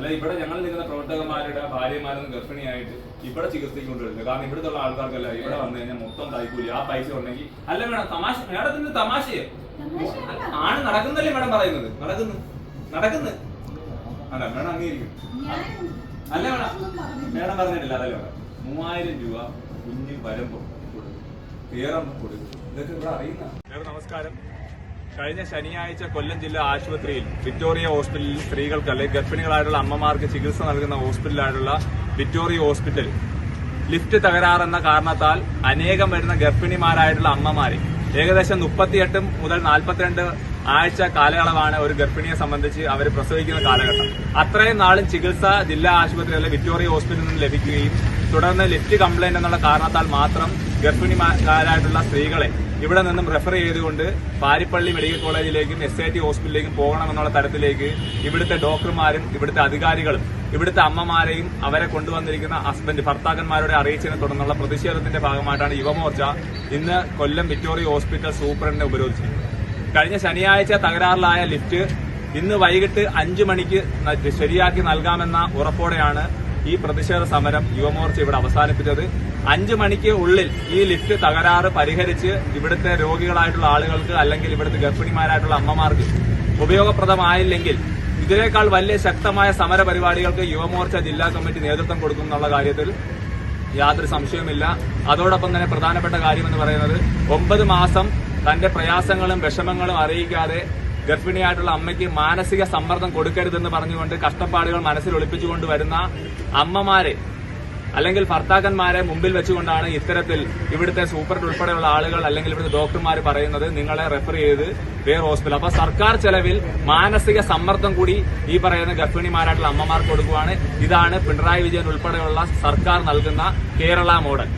അല്ല ഇവിടെ ഞങ്ങൾ നിൽക്കുന്ന പ്രവർത്തകന്മാരുടെ ഭാര്യമാരൊന്നും ഗർഭിണിയായിട്ട് ഇവിടെ ചികിത്സയ്ക്ക് കാരണം ഇവിടുത്തെ ആൾക്കാർക്കല്ല ഇവിടെ വന്നു കഴിഞ്ഞാൽ മൊത്തം കൈക്കൂലി. ആ പൈസ ഉണ്ടെങ്കിൽ അല്ല മേഡം തമാശ മേഡത്തിന്റെ തമാശയെ. ആണ് നടക്കുന്നല്ലേ മേഡം പറയുന്നത്? നടക്കുന്നു. നടക്കുന്നു. അല്ല മേഡം അംഗീകരിക്കും. അല്ല മേഡം മേഡം പറഞ്ഞിട്ടില്ല അതല്ല മേഡം മൂവായിരം രൂപ കുഞ്ഞ് വരമ്പോ കൊടുക്കും. കേറം കൊടുക്കും. ഇതൊക്കെ ഇവിടെ അറിയുന്ന നമസ്കാരം. കഴിഞ്ഞ ശനിയാഴ്ച കൊല്ലം ജില്ലാ ആശുപത്രിയിൽ വിക്ടോറിയ ഹോസ്പിറ്റലിൽ സ്ത്രീകൾക്ക് അല്ലെങ്കിൽ ഗർഭിണികളായിട്ടുള്ള അമ്മമാർക്ക് ചികിത്സ നൽകുന്ന ഹോസ്പിറ്റലായിട്ടുള്ള വിക്ടോറിയ ഹോസ്പിറ്റൽ. ലിഫ്റ്റ് തകരാറെന്ന കാരണത്താൽ അനേകം വരുന്ന ഗർഭിണിമാരായിട്ടുള്ള അമ്മമാരെ ഏകദേശം മുപ്പത്തിയെട്ട് മുതൽ നാൽപ്പത്തിരണ്ട് ആഴ്ച കാലയളവാണ് ഒരു ഗർഭിണിയെ സംബന്ധിച്ച് അവർ പ്രസവിക്കുന്ന കാലഘട്ടം. അത്രയും നാളും ചികിത്സ ജില്ലാ ആശുപത്രിയിലെ വിക്ടോറിയ ഹോസ്പിറ്റലിൽ നിന്ന് ലഭിക്കുകയും തുടർന്ന് ലിഫ്റ്റ് കംപ്ലൈന്റ് എന്നുള്ള കാരണത്താൽ മാത്രം ഗർഭിണിമാരായിട്ടുള്ള സ്ത്രീകളെ ഇവിടെ നിന്നും റെഫർ ചെയ്തുകൊണ്ട് പാരിപ്പള്ളി മെഡിക്കൽ കോളേജിലേക്കും എസ് ഐ ടി ഹോസ്പിറ്റലിലേക്കും പോകണമെന്നുള്ള തരത്തിലേക്ക് ഇവിടുത്തെ ഡോക്ടർമാരും ഇവിടുത്തെ അധികാരികളും ഇവിടുത്തെ അമ്മമാരെയും അവരെ കൊണ്ടുവന്നിരിക്കുന്ന ഹസ്ബൻഡ് ഭർത്താക്കന്മാരുടെ അറിയിച്ചതിനെ തുടർന്നുള്ള പ്രതിഷേധത്തിന്റെ ഭാഗമായിട്ടാണ് യുവമോർച്ച ഇന്ന് കൊല്ലം വിക്ടോറിയ ഹോസ്പിറ്റൽ സൂപ്രണ്ടിനെ ഉപരോധിച്ചത് കഴിഞ്ഞ ശനിയാഴ്ച തകരാറിലായ ലിഫ്റ്റ് ഇന്ന് വൈകിട്ട് അഞ്ചു മണിക്ക് ശരിയാക്കി നൽകാമെന്ന ഉറപ്പോടെയാണ് ഈ പ്രതിഷേധ സമരം യുവമോർച്ച ഇവിടെ അവസാനിപ്പിച്ചത്. അഞ്ചു മണിക്ക് ഉള്ളിൽ ഈ ലിഫ്റ്റ് തകരാറ് പരിഹരിച്ച് ഇവിടുത്തെ രോഗികളായിട്ടുള്ള ആളുകൾക്ക് അല്ലെങ്കിൽ ഇവിടുത്തെ ഗർഭിണിമാരായിട്ടുള്ള അമ്മമാർക്ക് ഉപയോഗപ്രദമായില്ലെങ്കിൽ ഇതിനേക്കാൾ വലിയ ശക്തമായ സമര പരിപാടികൾക്ക് യുവമോർച്ച ജില്ലാ കമ്മിറ്റി നേതൃത്വം കൊടുക്കും എന്നുള്ള കാര്യത്തിൽ യാതൊരു സംശയവുമില്ല. അതോടൊപ്പം തന്നെ പ്രധാനപ്പെട്ട കാര്യമെന്ന് പറയുന്നത് ഒമ്പത് മാസം തന്റെ പ്രയാസങ്ങളും വിഷമങ്ങളും അറിയിക്കാതെ ഗർഭിണിയായിട്ടുള്ള അമ്മയ്ക്ക് മാനസിക സമ്മർദ്ദം കൊടുക്കരുതെന്ന് പറഞ്ഞുകൊണ്ട് കഷ്ടപ്പാടുകൾ മനസ്സിൽ ഒളിപ്പിച്ചുകൊണ്ട് വരുന്ന അമ്മമാരെ അല്ലെങ്കിൽ ഭർത്താക്കന്മാരെ മുമ്പിൽ വെച്ചുകൊണ്ടാണ് ഇത്തരത്തിൽ ഇവിടുത്തെ സൂപ്രണ്ട് ഉൾപ്പെടെയുള്ള ആളുകൾ അല്ലെങ്കിൽ ഇവിടുത്തെ ഡോക്ടർമാർ പറയുന്നത്. നിങ്ങളെ റെഫർ ചെയ്ത് വേറെ ഹോസ്പിറ്റൽ. അപ്പൊ സർക്കാർ ചെലവിൽ മാനസിക സമ്മർദ്ദം കൂടി ഈ പറയുന്ന ഗർഭിണിമാരായിട്ടുള്ള അമ്മമാർക്ക് കൊടുക്കുവാണ്. ഇതാണ് പിണറായി വിജയൻ ഉൾപ്പെടെയുള്ള സർക്കാർ നൽകുന്ന കേരള മോഡൽ.